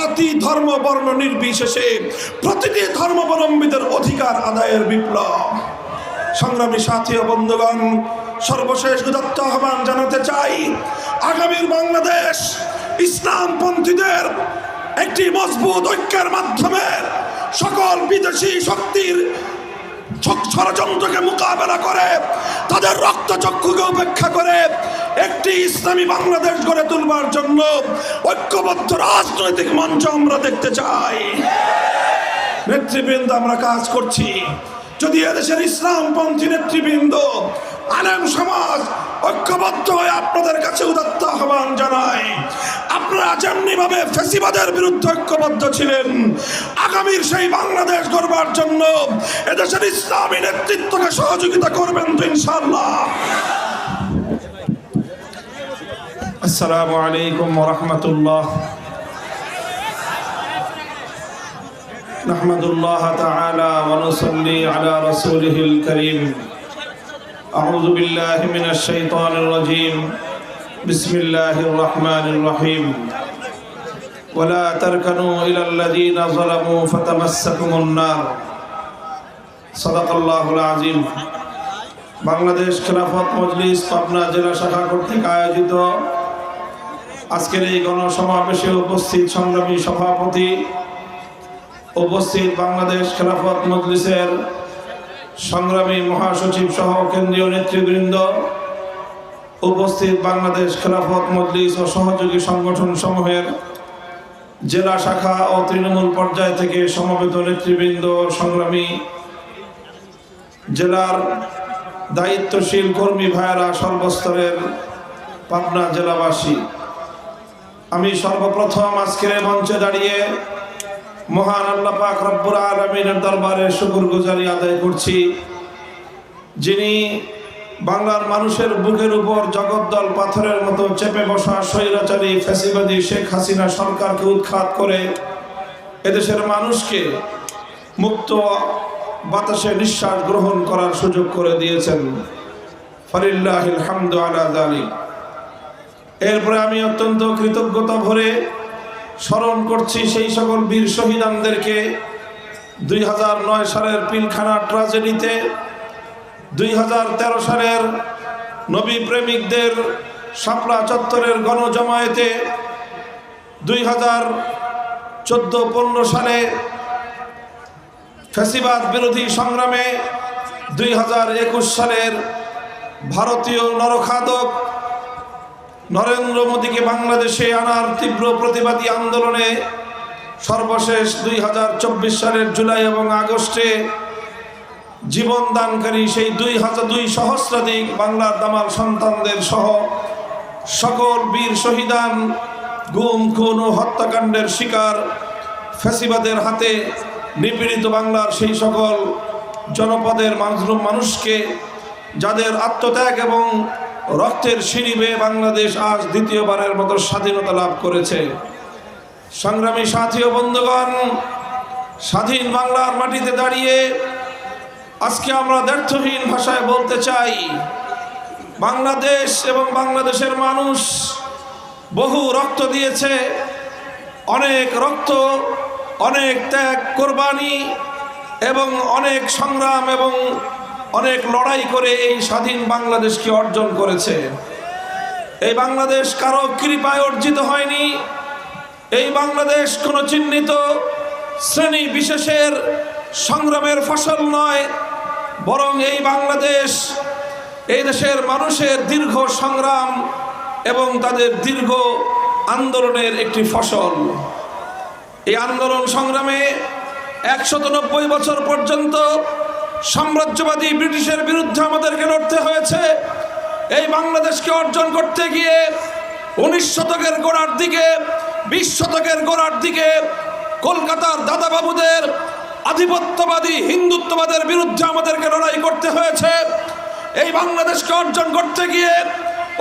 জাতি, ধর্ম, বর্ণ নির্বিশেষে প্রতিটি ধর্মাবলম্বীদের অধিকার আদায়ের বিপ্লব। সংগ্রামী সাথী ও বন্ধুগণ, সর্বশেষ উদাত্ত আহ্বান জানাতে চাই, আগামীর বাংলাদেশ ইসলামপন্থীদের একটি মজবুত ঐক্যের মাধ্যমে সকল বিদেশি শক্তির ষড়যন্ত্রকে মোকাবেলা করে, তাদের রক্তচক্ষুকে উপেক্ষা করে একটি ইসলামী বাংলাদেশ গড়ে তুলবার জন্য ঐক্যবদ্ধ রাজনৈতিক মঞ্চ আমরা দেখতে চাই। নেতৃবৃন্দ, আমরা কাজ করছি। যদি এদেশের ইসলামপন্থী নেতৃবৃন্দ, আলেম সমাজ ঐক্যবদ্ধ হয়ে আপনাদের কাছে উদাত্ত আহ্বান জানায়, আপনারা যেমনি ভাবে ফেসিবাদের বিরুদ্ধে ঐক্যবদ্ধ ছিলেন, আগামীর সেই বাংলাদেশ গড়বার জন্য এদেশের ইসলামী নেতৃত্বকে সহযোগিতা করবেন তো ইনশাল্লাহ আসসালামু আলাইকুম রহমতুল্লাহ نحمد الله تعالى ونصلي على رسوله الكريم أعوذ بالله من الشيطان الرجيم بسم الله الرحمن الرحيم ولا تركنوا إلى الذين ظلموا فتمسكم النار صدق الله العظيم বাংলাদেশ খেলাফত মজলিস পাবনা জেলা শাখা কর্তৃক আয়োজিত আজকের এই গণসমাবেশে উপস্থিত সংগ্রামী সভাপতি, উপস্থিত বাংলাদেশ খেলাফত মজলিসের সংগ্রামী মহাসচিব সহ কেন্দ্রীয় নেতৃবৃন্দ, উপস্থিত বাংলাদেশ খেলাফত মজলিস ও সহযোগী সংগঠন সমূহের জেলা শাখা ও তৃণমূল পর্যায় থেকে সমবেত নেতৃবৃন্দ, সংগ্রামী জেলার দায়িত্বশীল কর্মী ভাইয়েরা সর্বস্তরের পাবনা জেলাবাসী। আমি সর্বপ্রথম আজকের মঞ্চে দাঁড়িয়ে মহান আল্লাহ পাক রব্বুল আলমিনের দরবারে শুকুর গুজারি আদায় করছি। যিনি বাংলার মানুষের বুকের উপর জগদ্দল পাথরের মতো চেপে বসা স্বৈরাচারী ফ্যাসিবাদী শেখ হাসিনা সরকারকে উৎখাত করে এদেশের মানুষকে মুক্ত বাতাসে নিঃশ্বাস গ্রহণ করার সুযোগ করে দিয়েছেন। ফরিল্লাহিল হামদু আলা দালিক এরপরে আমি অত্যন্ত কৃতজ্ঞতা ভরে স্মরণ করছি সেই সকল বীর শহীদানদেরকে। দুই হাজার নয় সালের পিলখানা ট্রাজেডিতে, দুই হাজার তেরো সালের নবী প্রেমিকদের শাপলা চত্বরের গণজমায়েতে, দুই হাজার চোদ্দ পনেরো সালে ফ্যাসিবাদ বিরোধী সংগ্রামে, দুই হাজার একুশ সালের ভারতীয় নরখাদক নরেন্দ্র মোদীকে বাংলাদেশে আনার তীব্র প্রতিবাদী আন্দোলনে সর্বশেষ দুই হাজার চব্বিশ সালের জুলাই এবং আগস্টে জীবন দানকারী সেই দুই হাজার দুই সহস্রাধিক বাংলার দামাল সন্তানদের সহ সকল বীর শহীদান, গুম, খুন ও হত্যাকাণ্ডের শিকার ফ্যাসিবাদের হাতে নিপীড়িত বাংলার সেই সকল জনপদের মানুষকে, যাদের আত্মত্যাগ এবং রক্তের সিঁড়ি বেয়ে বাংলাদেশ আজ দ্বিতীয়বারের মতো স্বাধীনতা লাভ করেছে। সংগ্রামী সাথী ও বন্ধুগণ, স্বাধীন বাংলার মাটিতে দাঁড়িয়ে আজকে আমরা ব্যর্থহীন ভাষায় বলতে চাই, বাংলাদেশ এবং বাংলাদেশের মানুষ বহু রক্ত দিয়েছে, অনেক রক্ত, অনেক ত্যাগ, কোরবানি এবং অনেক সংগ্রাম এবং অনেক লড়াই করে এই স্বাধীন বাংলাদেশকে অর্জন করেছে। এই বাংলাদেশ কারও কৃপায় অর্জিত হয়নি। এই বাংলাদেশ কোনো চিহ্নিত শ্রেণি বিশেষের সংগ্রামের ফসল নয়, বরং এই বাংলাদেশ এই দেশের মানুষের দীর্ঘ সংগ্রাম এবং তাদের দীর্ঘ আন্দোলনের একটি ফসল। এই আন্দোলন সংগ্রামে একশত বছর পর্যন্ত সাম্রাজ্যবাদী ব্রিটিশের বিরুদ্ধে আমাদেরকে লড়তে হয়েছে। এই বাংলাদেশকে অর্জন করতে গিয়ে উনিশ শতকের গোড়ার দিকে, বিশ শতকের গোড়ার দিকে কলকাতার দাদাবাবুদের আধিপত্যবাদী হিন্দুত্ববাদের বিরুদ্ধে আমাদেরকে লড়াই করতে হয়েছে। এই বাংলাদেশকে অর্জন করতে গিয়ে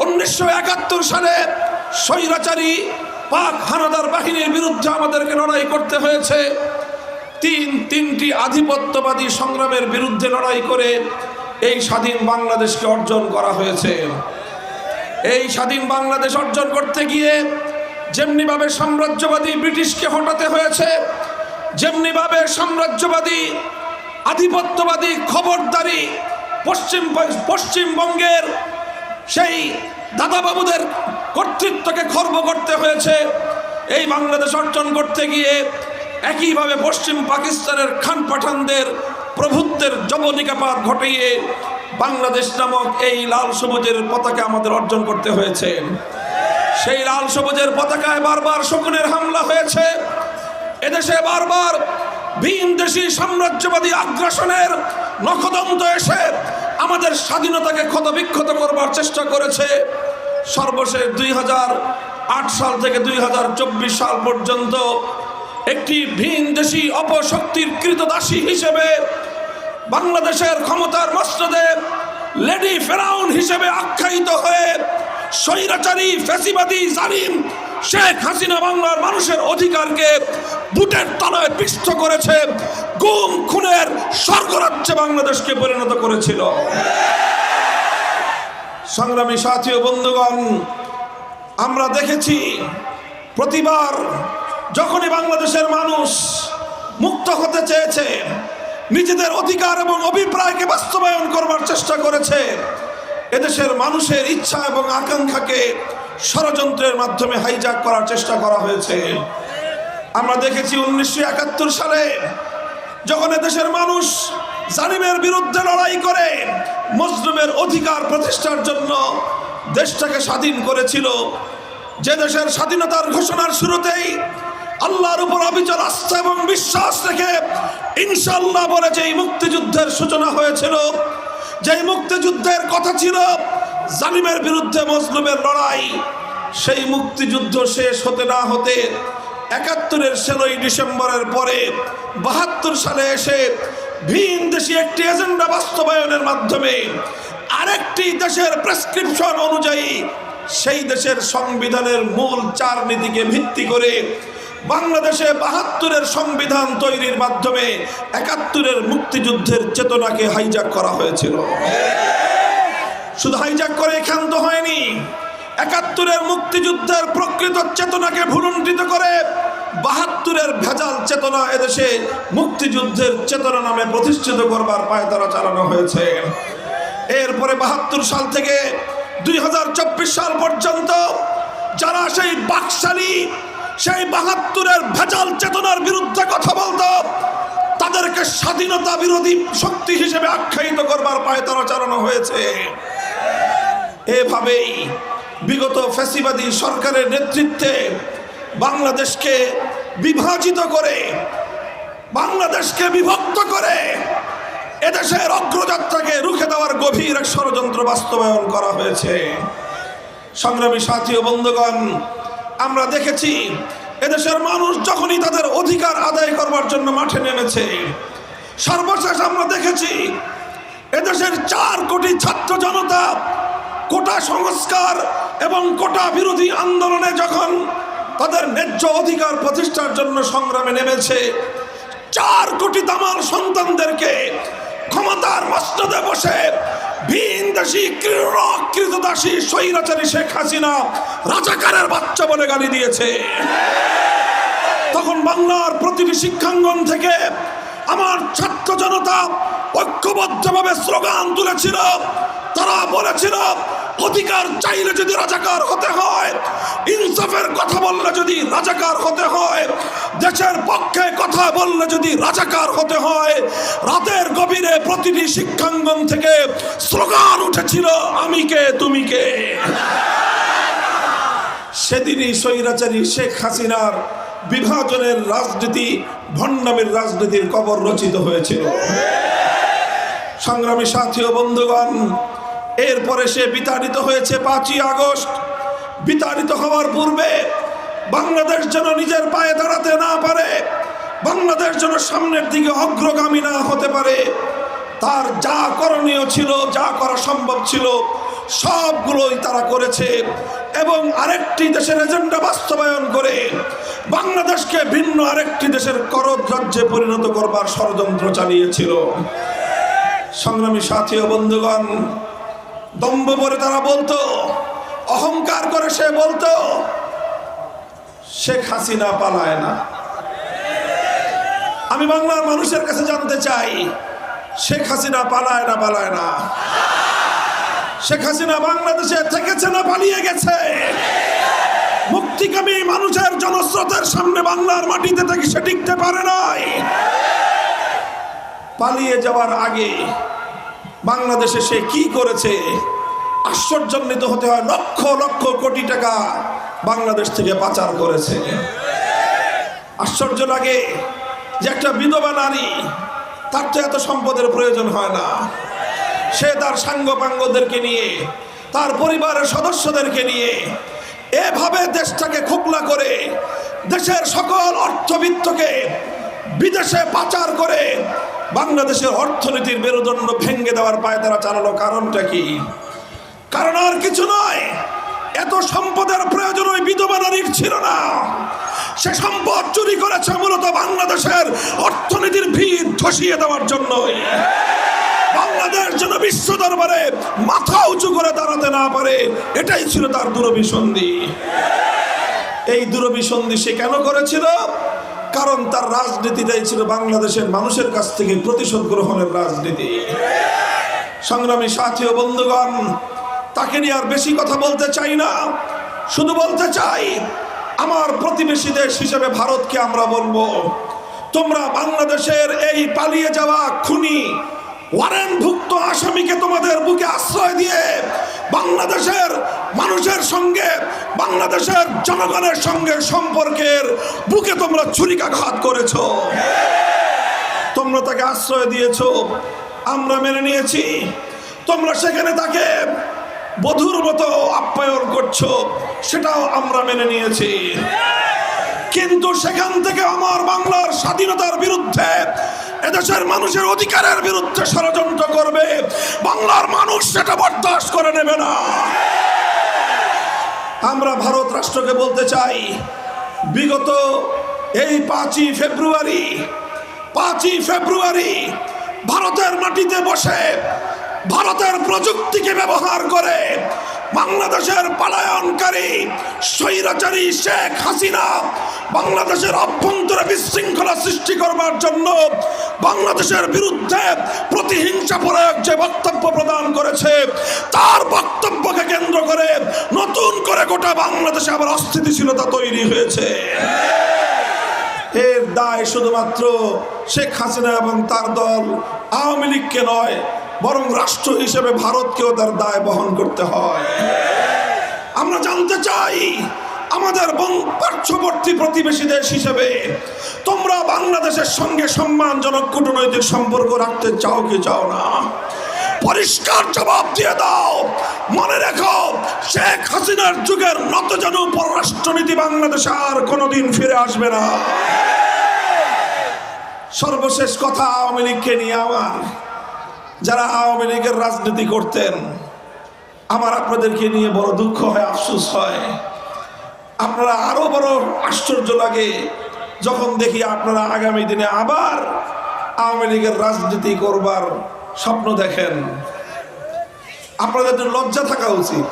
উনিশশো একাত্তর সালে স্বৈরাচারী পাক হানাদার বাহিনীর বিরুদ্ধে আমাদেরকে লড়াই করতে হয়েছে। তিন, তিনটি আধিপত্যবাদী সংগ্রামের বিরুদ্ধে লড়াই করে এই স্বাধীন বাংলাদেশকে অর্জন করা হয়েছে। এই স্বাধীন বাংলাদেশ অর্জন করতে গিয়ে যেমনিভাবে সাম্রাজ্যবাদী ব্রিটিশকে হটাতে হয়েছে, যেমনিভাবে সাম্রাজ্যবাদী আধিপত্যবাদী খবরদারি পশ্চিম পশ্চিমবঙ্গের সেই দাদাবাবুদের কর্তৃত্বকে খর্ব করতে হয়েছে, এই বাংলাদেশ অর্জন করতে গিয়ে একইভাবে পশ্চিম পাকিস্তানের খান পাঠানদের প্রভুত্বের জবনিকাপাত ঘটিয়ে বাংলাদেশ নামক এই লাল সবুজের পতাকা আমাদের অর্জন করতে হয়েছে। সেই লাল সবুজের পতাকায় বারবার শকুনের হামলা হয়েছে। এদেশে বারবার ভিন দেশি সাম্রাজ্যবাদী আগ্রাসনের নখদন্ত এসে আমাদের স্বাধীনতাকে ক্ষতবিক্ষত করবার চেষ্টা করেছে। সর্বশেষ দুই হাজার আট সাল থেকে দুই হাজার চব্বিশ সাল পর্যন্ত একটি ভিন দেশি অপশক্তির কৃতদাসী হিসেবে বাংলাদেশের ক্ষমতার মসনদে লেডি ফেরাউন হিসেবে আখ্যায়িত হয়ে স্বৈরাচারী ফ্যাসিবাদী জালিম শেখ হাসিনা বাংলার মানুষের অধিকারকে বুটের তলায় পিষ্ট করেছে, গুম, খুনের স্বর্গরাজ্যে বাংলাদেশকে পরিণত করেছিল। সংগ্রামী সাথী ও বন্ধুগণ, আমরা দেখেছি প্রতিবার যখনই বাংলাদেশের মানুষ মুক্ত হতে চেয়েছে, নিজেদের অধিকার এবং অভিপ্রায়কে বাস্তবায়ন করবার চেষ্টা করেছে, এদেশের মানুষের ইচ্ছা এবং আকাঙ্ক্ষাকে ষড়যন্ত্রের মাধ্যমে হাইজাক করার চেষ্টা করা হয়েছে। আমরা দেখেছি উনিশশো একাত্তর সালে যখন এদেশের মানুষ জালিমের বিরুদ্ধে লড়াই করে, মজলুমের অধিকার প্রতিষ্ঠার জন্য দেশটাকে স্বাধীন করেছিল, যে দেশের স্বাধীনতার ঘোষণার শুরুতেই আল্লাহর উপর অবিচল আস্থা এবং বিশ্বাস রেখে ইনশাল্লাহ বলে যে মুক্তিযুদ্ধের সূচনা হয়েছিল, যেই মুক্তিযুদ্ধের কথা ছিল, জালিমের বিরুদ্ধে মজলুমের লড়াই, সেই মুক্তিযুদ্ধ শেষ হতে না হতে একাত্তরের ষোলোই ডিসেম্বরের পরে বাহাত্তর সালে এসে ভিন দেশি একটি এজেন্ডা বাস্তবায়নের মাধ্যমে আরেকটি দেশের প্রেসক্রিপশন অনুযায়ী সেই দেশের সংবিধানের মূল চার নীতিকে ভিত্তি করে বাংলাদেশে বাহাত্তরের সংবিধান তৈরির মাধ্যমে একাত্তরের মুক্তিযুদ্ধের চেতনাকে হাইজাক করা হয়েছিল। শুধু হাইজাক করে ক্ষান্ত হয়নি, একাত্তরের মুক্তিযুদ্ধের প্রকৃত চেতনাকে ভুলুণ্ঠিত করে বাহাত্তরের ভেজাল চেতনা এদেশে মুক্তিযুদ্ধের চেতনা নামে প্রতিষ্ঠিত করবার পায়তারা চালানো হয়েছে। এরপরে বাহাত্তর সাল থেকে দুই হাজার চব্বিশ সাল পর্যন্ত যারা সেই বাকশালী সেই বাহাত্তরের ভেজাল চেতনার বিরুদ্ধে কথা বলত। তাদেরকে স্বাধীনতা বিরোধী শক্তি হিসেবে আখ্যায়িত করবার পায়তারা চালানো হয়েছে। এভাবেই বিগত ফ্যাসিবাদী সরকারের নেতৃত্বে বাংলাদেশকে বিভাজিত করে, বাংলাদেশকে বিভক্ত করে এদেশের অগ্রযাত্রাকে রুখে দেওয়ার গভীর এক ষড়যন্ত্র বাস্তবায়ন করা হয়েছে। সংগ্রামী সাথী ও বন্ধুগণ আমরা দেখেছি, এদেশের মানুষ যখনই তাদের অধিকার আদায় করবার জন্য মাঠে নেমেছে, সর্বশেষ আমরা দেখেছি, এদেশের চার কোটি ছাত্র জনতা কোটা সংস্কার এবং কোটা বিরোধী আন্দোলনে যখন তাদের ন্যায্য অধিকার প্রতিষ্ঠার জন্য সংগ্রামে নেমেছে, চার কোটি দামাল সন্তানদেরকে ক্ষমতার মস্তদে বসে ভিন দেশি কৃতদাসী শেখ হাসিনা রাজাকারের বাচ্চা বলে গালি তখন বাংলার প্রতিটি শিক্ষাঙ্গন থেকে আমার ছাত্র জনতা স্লোগান তুলেছিল, তারা বলেছিল অধিকার চাইলে যদি রাজাকার হতে হয়, ইনসাফের কথা বললে যদি রাজাকার হতে হয়, দেশের পক্ষে কথা বললে যদি রাজাকার হতে হয়, রাতের গভীরে প্রতিটি শিক্ষাঙ্গন থেকে স্লোগান উঠেছিল, আমি কে, তুমি কে? সেদিনই স্বৈরাচারী শেখ হাসিনার বিভাজনের রাজনীতি, ভণ্ডামের রাজনীতির কবর রচিত হয়েছিল। সংগ্রামী সাথী ও বন্ধুগণ এরপরে সে বিতাড়িত হয়েছে পাঁচই আগস্ট। বিতাড়িত হওয়ার পূর্বে বাংলাদেশ যেন নিজের পায়ে দাঁড়াতে না পারে, বাংলাদেশ যেন সামনের দিকে অগ্রগামী না হতে পারে। তার যা করণীয় ছিল, যা করা সম্ভব ছিল, সবগুলোই তারা করেছে এবং আরেকটি দেশের এজেন্ডা বাস্তবায়ন করে বাংলাদেশকে ভিন্ন আরেকটি দেশের করদ রাজ্যে পরিণত করবার ষড়যন্ত্র চালিয়েছিল। সংগ্রামী সাথী ও বন্ধুগণ দম্ভ করে তারা বলতো, অহংকার করে সে বলতো, শেখ হাসিনা পালায় না। আমি বাংলার মানুষের কাছে জানতে চাই, শেখ হাসিনা পালায় না পালায় না? শেখ হাসিনা বাংলাদেশে থেকেছে না, পালিয়ে গেছে? মুক্তিকামী মানুষের জনস্রোতের সামনে বাংলার মাটিতে থেকে সে টিকতে পারে নাই? পালিয়ে যাওয়ার আগে বাংলাদেশে সে কি করেছে? আশ্চর্যান্বিত হতে হয়, লক্ষ লক্ষ কোটি টাকা বাংলাদেশ থেকে পাচার করেছে। আশ্চর্য লাগে যে একটা বিধবা নারী, তার তো এত সম্পদের প্রয়োজন হয় না। সে তার সাঙ্গ সাঙ্গপাঙ্গদেরকে নিয়ে, তার পরিবারের সদস্যদেরকে নিয়ে, এভাবে দেশটাকে খোকলা করে, দেশের সকল অর্থবিত্তকে বিদেশে পাচার করে বাংলাদেশের অর্থনীতির মেরুদণ্ড ভেঙে দেওয়ার পায়ে তারা চালানো কারণটা কি? কারণ আর কিছু নয়। এত সম্পদের প্রয়োজন ওই বিধবা নারীর ছিল না। সে সম্পদ চুরি করেছে মূলত বাংলাদেশের অর্থনীতির ভিত ধসিয়ে দেওয়ার জন্যই। বাংলাদেশ যেন বিশ্ব দরবারে মাথা উঁচু করে দাঁড়াতে না পারে, এটাই ছিল তার দূরভিসন্ধি এই দূরভিসন্ধি সে কেন করেছিল? কারণ তার রাজনীতিটাই ছিল বাংলাদেশের মানুষের কাছ থেকে প্রতিশোধ গ্রহণের রাজনীতি। সংগ্রামী সাথী ও বন্ধুগণ, তাকে নিয়ে আর বেশি কথা বলতে চাই না। শুধু বলতে চাই, আমার প্রতিবেশী দেশ হিসেবে ভারতকে আমরা বলব, তোমরা বাংলাদেশের এই পালিয়ে যাওয়া খুনি ওয়ারেন্টভুক্ত আসামিকে তোমাদের বুকে আশ্রয় দিয়ে বাংলাদেশের মানুষের সঙ্গে, বাংলাদেশের জনগণের সঙ্গে সম্পর্কের বুকে তোমরা ছুরিকাঘাত করেছ। তোমরা তাকে আশ্রয় দিয়েছ, আমরা মেনে নিয়েছি। তোমরা সেখানে তাকে বধুর মতো আপ্যায়ন করছ, সেটাও আমরা মেনে নিয়েছি। কিন্তু সেখান থেকে আমার বাংলার স্বাধীনতার বিরুদ্ধে এদেশের মানুষের অধিকারের বিরুদ্ধে ষড়যন্ত্র করবে। বাংলার মানুষ সেটা বরদাস্ত করে নেবে না। আমরা ভারত রাষ্ট্রকে বলতে চাই, বিগত এই পাঁচই ফেব্রুয়ারি পাঁচই ফেব্রুয়ারি ভারতের মাটিতে বসে, ভারতের প্রযুক্তিকে ব্যবহার করে বাংলাদেশের পালায়নকারী স্বৈরাচারী শেখ হাসিনা বাংলাদেশের অভ্যন্তরে বিশৃঙ্খলা সৃষ্টি করবার জন্য বাংলাদেশের বিরুদ্ধে প্রতিহিংসা প্রয়োগ যে বক্তব্য প্রদান করেছে, তার বক্তব্যকে কেন্দ্র করে নতুন করে গোটা বাংলাদেশে আবার অস্থিতিশীলতা তৈরি হয়েছে। এর দায় শুধুমাত্র শেখ হাসিনা এবং তার দল আওয়ামী লীগকে নয় বরং রাষ্ট্র হিসেবে ভারতকেও তার দায় বহন করতে হয়। আমরা জানতে চাই, আমাদের পার্শ্ববর্তী প্রতিবেশী দেশ হিসেবে তোমরা বাংলাদেশের সঙ্গে সম্মানজনক কূটনৈতিক সম্পর্ক রাখতে চাও কি চাও না? পরিষ্কার জবাব দিয়ে দাও। মনে রেখো, শেখ হাসিনার যুগের নত যেন পররাষ্ট্রনীতি বাংলাদেশে আর কোনোদিন ফিরে আসবে না। সর্বশেষ কথা আওয়ামী লীগকে নিয়ে আমার। যারা আওয়ামী লীগের রাজনীতি করতেন, আমার আপনাদেরকে নিয়ে বড় দুঃখ হয়, আফসোস হয়। আপনারা আরও বড় আশ্চর্য লাগে যখন দেখি আপনারা আগামী দিনে আবার আওয়ামী লীগের রাজনীতি করবার স্বপ্ন দেখেন। আপনাদের লজ্জা থাকা উচিত।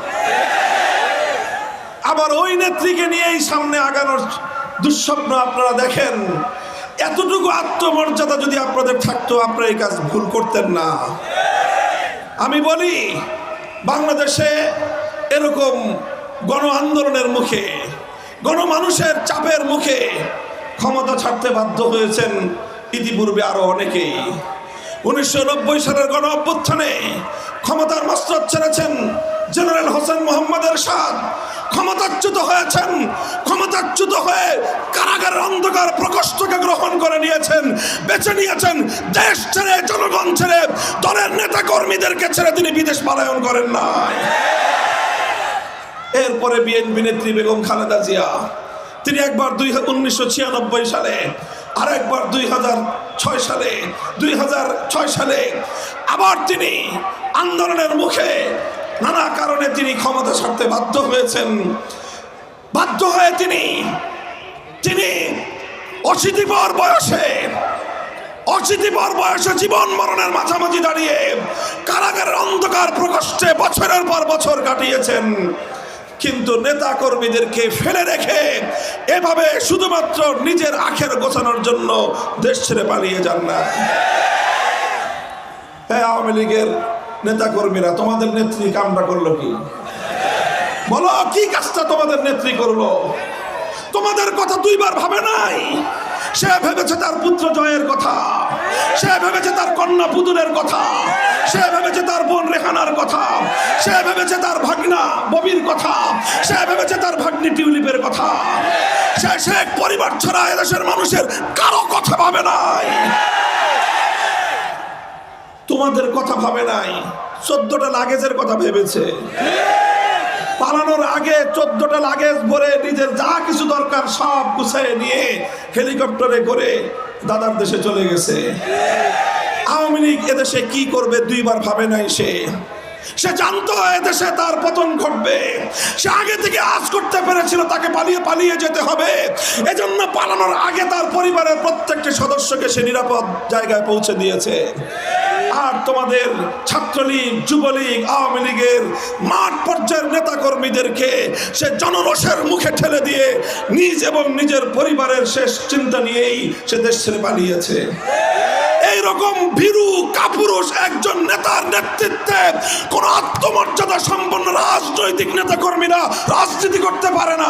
আবার ওই নেত্রীকে নিয়েই সামনে আগানোর দুঃস্বপ্ন আপনারা দেখেন। এতটুকু আত্মমর্যাদা যদি আপনাদের থাকতো, আপনারা এই কাজ ভুল করতেন না। আমি বলি, বাংলাদেশে এরকম গণ আন্দোলনের মুখে, গণমানুষের চাপের মুখে ক্ষমতা ছাড়তে বাধ্য হয়েছেন ইতিপূর্বে আরও অনেকেই। উনিশশো নব্বই সালের গণ অভ্যুত্থানে ক্ষমতার মস্তক ছেড়েছেন জেনারেল হোসেন মোহাম্মদের সাদ ক্ষমতাচ্যুত হয়েছেন, ক্ষমতাচ্যুত হয়ে কারাগারের অন্ধকার প্রকোষ্ঠকে গ্রহণ করে নিয়েছেন, বেছে নিয়েছেন, দেশ ছেড়ে, জনগণ ছেড়ে, দলের নেতা কর্মীদেরকে ছেড়ে তিনি বিদেশ পলায়ন করেন নাই। এরপরে বিএনপি নেত্রী বেগম খালেদা জিয়া, তিনি একবার দুই উনিশশো সালে আর একবার দুই হাজার ছয় সালে, দুই হাজার ছয় সালে আবার তিনি আন্দোলনের মুখে নানা কারণে তিনি ক্ষমতা ছাড়তে বাধ্য হয়েছেন। বাধ্য হয়ে তিনি তিনি অশীতিপর বয়সে অশীতিপর বয়সে জীবন মরণের মাঝামাঝি দাঁড়িয়ে কারাগারের অন্ধকার প্রকোষ্ঠে বছরের পর বছর কাটিয়েছেন। কিন্তু নেতা কর্মীদেরকে ফেলে রেখে এভাবে শুধুমাত্র নিজের আখের গোছানোর জন্য দেশ ছেড়ে পালিয়ে যান না। হ্যাঁ আওয়ামী লীগের নেতা কর্মীরা তোমাদের নেত্রী কামটা করল কি? বলো, কি কাজটা তোমাদের নেত্রী করল? তোমাদের কথা দুইবার ভাবে নাই। সে ভেবেছে তার পুত্র জয়ের কথা, সে ভেবেছে তার কন্যা পুতুলের কথা। সে ভেবেছে তার বোন রেখানার কথা, সে ভেবেছে তার ভাগনা ববির কথা, সে ভেবেছে তার ভাগ্নি টিউলিপের কথা। সে শেখ পরিবার ছাড়া এদেশের মানুষের কারও কথা ভাবে নাই। তোমাদের কথা ভাবে নাই, চোদ্দটা লাগেজের কথা ভেবেছে। পালানোর আগে চোদ্দটা লাগেজ ভরে নিজের যা কিছু দরকার সব গুছিয়ে নিয়ে হেলিকপ্টারে করে দাদার দেশে চলে গেছে। লীগ এদেশে কি করবে দুইবার ভাবে নাই সে? সে জানতো এদেশে তার পতন ঘটবে। সে আগে থেকে আজ করতে পেরেছিল, তাকে পালিয়ে পালিয়ে যেতে হবে। এজন্য পালানোর আগে তার পরিবারের প্রত্যেকটি সদস্যকে সে নিরাপদ জায়গায় পৌঁছে দিয়েছে। আর তোমাদের ছাত্রলীগ, যুবলীগ, আওয়ামী লীগের মাঠ পর্যায়ের নেতাকর্মীদেরকে সে জনরসের মুখে ঠেলে দিয়ে নিজ এবং নিজের পরিবারের শেষ চিন্তা নিয়েই সে দেশ ছেড়ে পালিয়েছে। এইরকম ভীরু কাপুরুষ একজন নেতার নেতৃত্বে কোন আত্মমর্যাদা সম্পন্ন রাজনৈতিক নেতা কর্মীরা রাজনীতি করতে পারে না।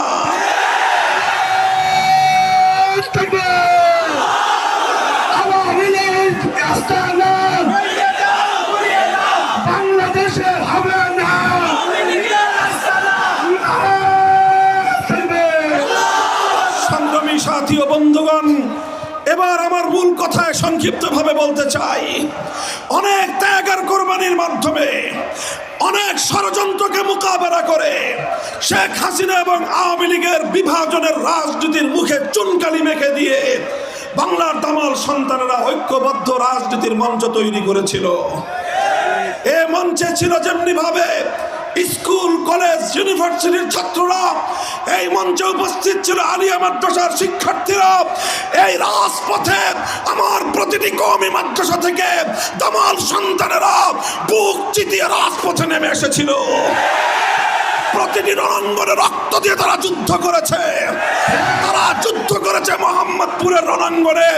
কথায় সংক্ষিপ্তভাবে বলতে চাই, অনেক ত্যাগ আর কোরবানির মাধ্যমে অনেক ষড়যন্ত্রকে মোকাবেলা করে শেখ হাসিনা এবং আওয়ামী লীগের বিভাজনের রাজনীতির মুখে চুনকালি মেখে দিয়ে বাংলার দামাল সন্তানেরা ঐক্যবদ্ধ রাজনীতির মঞ্চ তৈরি করেছিল। এ মঞ্চে ছিল যেমনি ভাবে স্কুল, কলেজ, ইউনিভার্সিটির ছাত্ররা, এই মঞ্চে উপস্থিত ছিল আলিয়া মাদ্রাসার শিক্ষার্থীরা। এই রাজপথে আমার প্রতিটি কমি মাদ্রাসা থেকে দামাল সন্তানেরা বুক চিতিয়ে রাজপথে নেমে এসেছিল। প্রতিটি রণাঙ্গনে রক্ত দিয়ে তারা যুদ্ধ করেছে। তারা যুদ্ধ করেছে মোহাম্মদপুরের রণাঙ্গনে।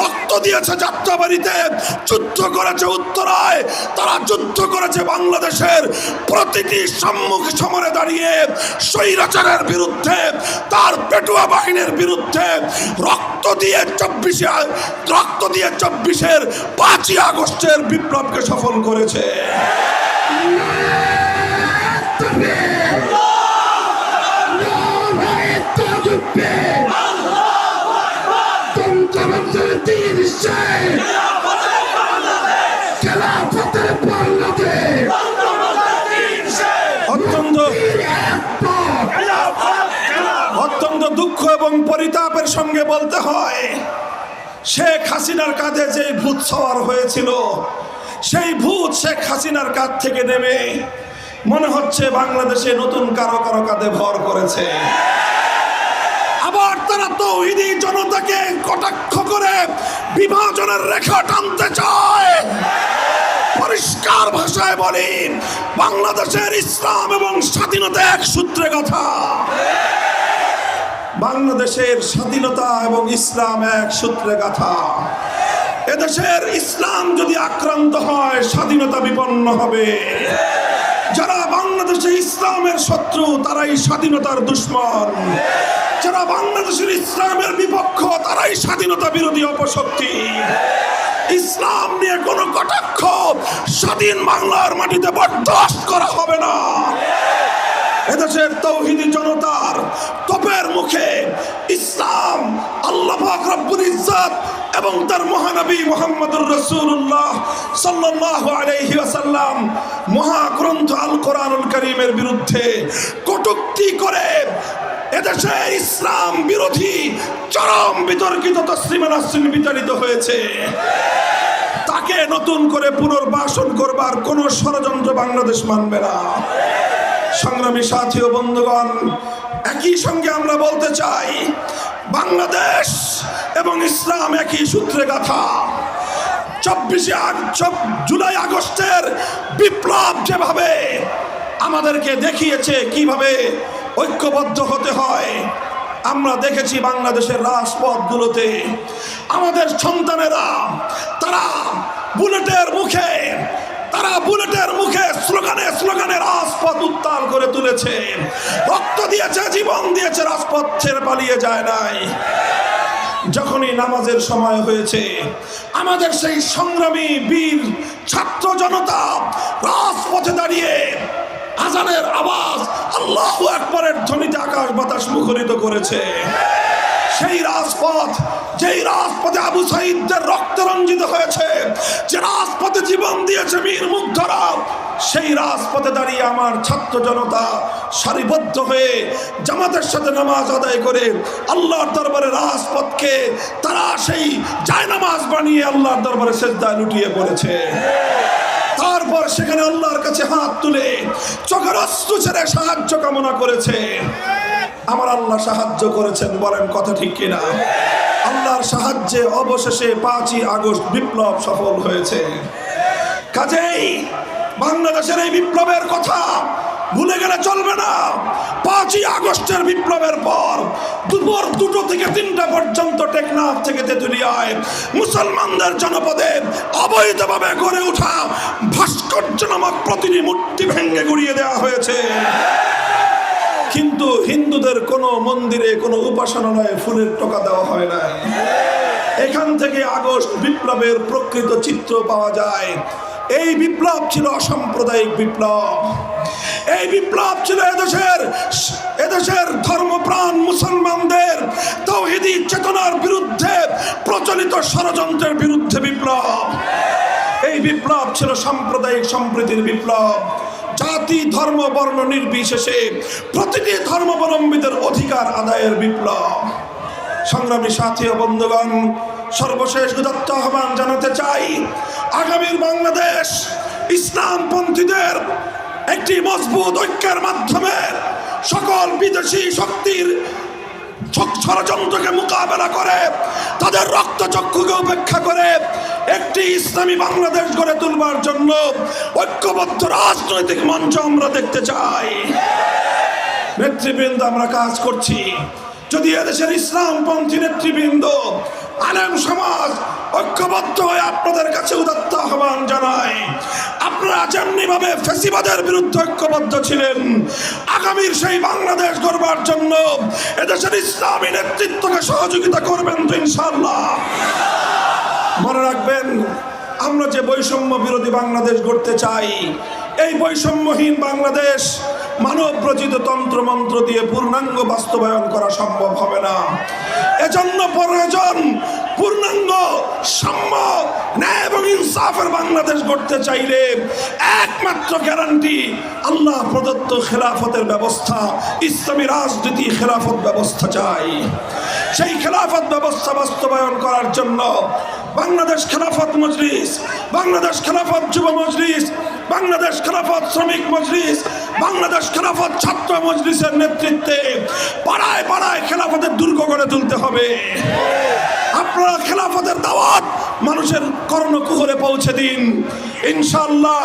রক্ত দিয়েছে যাত্রাবাড়িতে, যুদ্ধ করেছে উত্তরায়। তারা যুদ্ধ করেছে বাংলাদেশের প্রতিটি সম্মুখ সমরে দাঁড়িয়ে স্বৈরাচারের বিরুদ্ধে, তার পেটুয়া বাহিনীর বিরুদ্ধে রক্ত দিয়ে চব্বিশে রক্ত দিয়ে চব্বিশের পাঁচই আগস্টের বিপ্লবকে সফল করেছে। অত্যন্ত দুঃখ এবং পরিতাপের সঙ্গে বলতে হয়, শেখ হাসিনার কাঁধে যে ভূত সওয়ার হয়েছিল, সেই ভূত শেখ হাসিনার কাঁধ থেকে নেমে মনে হচ্ছে বাংলাদেশে নতুন কারও কারও কাঁধে ভর করেছে। তারা তৌহিদি জনতাকে কটাক্ষ করে বিভাজনের রেখা টানতে চায়। পরিষ্কার ভাষায় বলি বাংলাদেশের ইসলাম এবং স্বাধীনতা এক সূত্রে কথা। বাংলাদেশের স্বাধীনতা এবং ইসলাম এক সূত্রে কথা। এদেশের ইসলাম যদি আক্রান্ত হয়, স্বাধীনতা বিপন্ন হবে। যারা বাংলাদেশে ইসলামের শত্রু, তারাই স্বাধীনতার দুশ্মন। যারা বাংলাদেশের ইসলামের বিপক্ষ, তারাই স্বাধীনতা বিরোধী অপশক্তি। ইসলাম নিয়ে কোনো কটাক্ষ স্বাধীন বাংলার মাটিতে বরদাস্ত করা হবে না। এদেশের তৌহিদি জনতার তোপের মুখে ইসলাম, আল্লাহ রব্বুল ইজ্জত এবং তার মহানবী মোহাম্মদুর রসুল্লাহ সাল্লাল্লাহু আলাইহি ওয়াসাল্লাম মহাগ্রন্থ আল কোরআনুল করিমের বিরুদ্ধে কটুক্তি করে এদেশে ইসলাম বিরোধী চরম বিতর্কিত তসলিমা নাসরিন বিতাড়িত হয়েছে। তাকে নতুন করে পুনর্বাসন করবার কোনো ষড়যন্ত্র বাংলাদেশ মানবে না। সংগ্রামী সাথী ও বন্ধুগণ, একই সঙ্গে আমরা বলতে চাই, বাংলাদেশ এবং ইসলাম একই সূত্রে গাথা। চব্বিশে জুলাই আগস্টের বিপ্লব যেভাবে আমাদেরকে দেখিয়েছে, কীভাবে ঐক্যবদ্ধ হতে হয়, আমরা দেখেছি বাংলাদেশের রাজপথগুলোতে। আমাদের সন্তানেরা, তারা বুলেটের মুখে তারা বুলেটের মুখে স্লোগানে স্লোগানে রাজপথ উত্তাল করে তুলেছে। রক্ত দিয়েছে, জীবন দিয়েছে, রাজপথ ছেড়ে পালিয়ে যায় নাই। যখনই নামাজের সময় হয়েছে, আমাদের সেই সংগ্রামী বীর ছাত্র জনতা রাজপথে দাঁড়িয়ে আজানের আওয়াজ আল্লাহ একবারের ধ্বনিতে আকাশ বাতাস মুখরিত করেছে। সেই রাজপথ, যেই রাজপথে আবু সাইদদের রক্ত রঞ্জিত হয়েছে, যে রাজপথে জীবন দিয়েছে মীর মুগ্ধরা, সেই রাজপথে দাঁড়িয়ে আমার ছাত্র জনতা সারিবদ্ধ হয়ে জামাতের সাথে নামাজ আদায় করে আল্লাহর দরবারে রাজপথকে, তারা সেই জায়নামাজ বানিয়ে আল্লাহর দরবারে সেজদায় লুটিয়ে পড়েছে। তারপর সেখানে আল্লাহর কাছে হাত তুলে চোখের অস্ত্র ছেড়ে সাহায্য কামনা করেছে। আমার আল্লাহ সাহায্য করেছেন, বলেন কথা ঠিক কিনা? আল্লাহর সাহায্যে অবশেষে পাঁচই আগস্ট বিপ্লব সফল হয়েছে। কাজেই বাংলাদেশের এই বিপ্লবের কথা ভুলে গেলে চলবে না। পাঁচই আগস্টের বিপ্লবের পর দুপুর দুটো থেকে তিনটা পর্যন্ত টেকনাফ থেকে তেঁতুলিয়ায় মুসলমানদের জনপদে অবৈধভাবে গড়ে ওঠা ভাস্কর্য নামক প্রতিটি মূর্তি ভেঙ্গে গুড়িয়ে দেওয়া হয়েছে। কিন্তু হিন্দুদের কোনো মন্দিরে, কোনো উপাসনালয়ে ফুলের টোকা দেওয়া হয় না। এখান থেকে আগস্ট বিপ্লবের প্রকৃত চিত্র পাওয়া যায়। এই বিপ্লব ছিল অসাম্প্রদায়িক বিপ্লব। এই বিপ্লব ছিল এদেশের এদেশের ধর্মপ্রাণ মুসলমানদের তৌহিদি চেতনার বিরুদ্ধে প্রচলিত ষড়যন্ত্রের বিরুদ্ধে বিপ্লব। এই বিপ্লব ছিল সাম্প্রদায়িক সম্প্রীতির বিপ্লব। জাতি, ধর্ম, বর্ণ নির্বিশেষে প্রতিটি ধর্মাবলম্বীদের অধিকার আদায়ের বিপ্লব। সংগ্রামী সাথী ও বন্ধুগণ, সর্বশেষ উদাত্ত আহ্বান জানাতে চাই, আগামীর বাংলাদেশ ইসলামপন্থীদের একটি মজবুত ঐক্যের মাধ্যমে সকল বিদেশি শক্তির ষড়যন্ত্রকে মোকাবেলা করে, তাদের রক্তচক্ষুকে উপেক্ষা করে একটি ইসলামী বাংলাদেশ গড়ে তুলবার জন্য ঐক্যবদ্ধ রাজনৈতিক মঞ্চ আমরা দেখতে চাই। নেতৃবৃন্দ, আমরা কাজ করছি। যদি এদেশের ইসলামপন্থী নেতৃবৃন্দ আলেম সমাজ ঐক্যবদ্ধ হয়ে আপনাদের কাছে উদাত্ত আহ্বান জানায় আপনারা যেমনি ভাবে ফেসিবাদের বিরুদ্ধে ঐক্যবদ্ধ ছিলেন, আগামীর সেই বাংলাদেশ গড়বার জন্য এদেশের ইসলামী নেতৃত্বকে সহযোগিতা করবেন তো ইনশাল্লাহ মনে রাখবেন, আমরা যে বৈষম্য বিরোধী বাংলাদেশ গড়তে চাই, এই বৈষম্যহীন বাংলাদেশ মানব তন্ত্র মন্ত্র দিয়ে পূর্ণাঙ্গ বাস্তবায়ন করা সম্ভব হবে না। এজন্য প্রয়োজন পূর্ণাঙ্গ সাম্য, ন্যায় এবং ইনসাফের বাংলাদেশ গড়তে চাইলে একমাত্র গ্যারান্টি আল্লাহ প্রদত্ত খেলাফতের ব্যবস্থা, ইসলামী রাজনীতি খেলাফত ব্যবস্থা চাই। সেই খেলাফত ব্যবস্থা বাস্তবায়ন করার জন্য বাংলাদেশ খেলাফত মজলিস, বাংলাদেশ খেলাফত যুব মজলিস বাংলাদেশ খেলাফত শ্রমিক মজলিস, বাংলাদেশ খেলাফত ছাত্র মজলিসের নেতৃত্বে পাড়ায় পাড়ায় খেলাফতের দুর্গ গড়ে তুলতে হবে। আপনারা খেলাফতের দাওয়াত মানুষের কর্ণকুহরে পৌঁছে দিন। ইনশাল্লাহ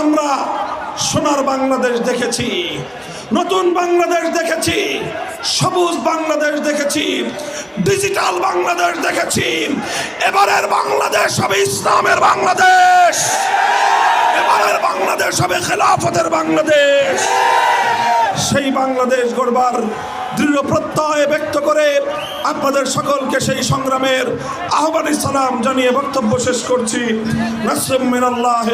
আমরা সোনার বাংলাদেশ দেখেছি, নতুন বাংলাদেশ দেখেছি, সবুজ বাংলাদেশ দেখেছি, ডিজিটাল বাংলাদেশ দেখেছি, এবারের বাংলাদেশ হবে ইসলামের বাংলাদেশ। বাংলাদেশ হবে খেলাফতের বাংলাদেশ। সেই বাংলাদেশ গড়বার দৃঢ় প্রত্যয় ব্যক্ত করে আপনাদের সকলকে সেই সংগ্রামের আহ্বানী সালাম জানিয়ে বক্তব্য শেষ করছি। নাসিম মিনাল্লাহি